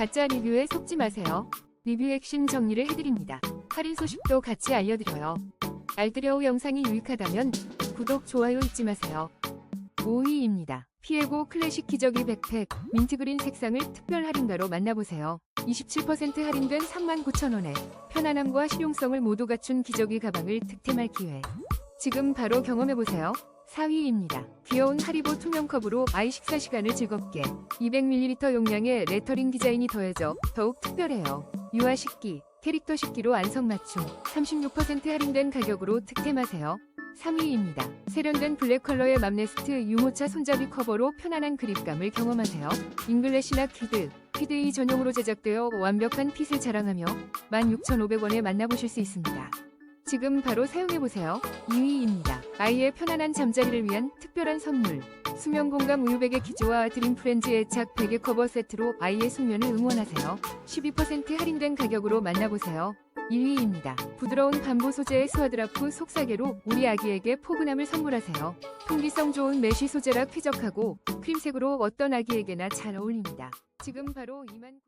가짜 리뷰에 속지 마세요. 리뷰 핵심 정리를 해드립니다. 할인 소식도 같이 알려드려요. 알뜰여우 영상이 유익하다면 구독, 좋아요 잊지 마세요. 5위입니다. 피에고 클래식 기저귀 백팩 민트그린 색상을 특별 할인가로 만나보세요. 27% 할인된 39,000원에 편안함과 실용성을 모두 갖춘 기저귀 가방을 득템할 기회. 지금 바로 경험해보세요. 4위입니다. 귀여운 하리보 투명컵으로 아이 식사 시간을 즐겁게 200ml 용량의 레터링 디자인이 더해져 더욱 특별해요. 유아 식기, 캐릭터 식기로 안성맞춤 36% 할인된 가격으로 득템하세요. 3위입니다. 세련된 블랙 컬러의 맘네스트 유모차 손잡이 커버로 편안한 그립감을 경험하세요. 잉글래시나 퀴드, 퀴드이 전용으로 제작되어 완벽한 핏을 자랑하며 16,500원에 만나보실 수 있습니다. 지금 바로 사용해보세요. 2위입니다. 아이의 편안한 잠자리를 위한 특별한 선물. 수면 공감 우유베개 기조와 드림 프렌즈 애착 베개 커버 세트로 아이의 숙면을 응원하세요. 12% 할인된 가격으로 만나보세요. 1위입니다. 부드러운 반보 소재의 스와드라프 속사계로 우리 아기에게 포근함을 선물하세요. 통기성 좋은 메쉬 소재라 쾌적하고 크림색으로 어떤 아기에게나 잘 어울립니다. 지금 바로 2만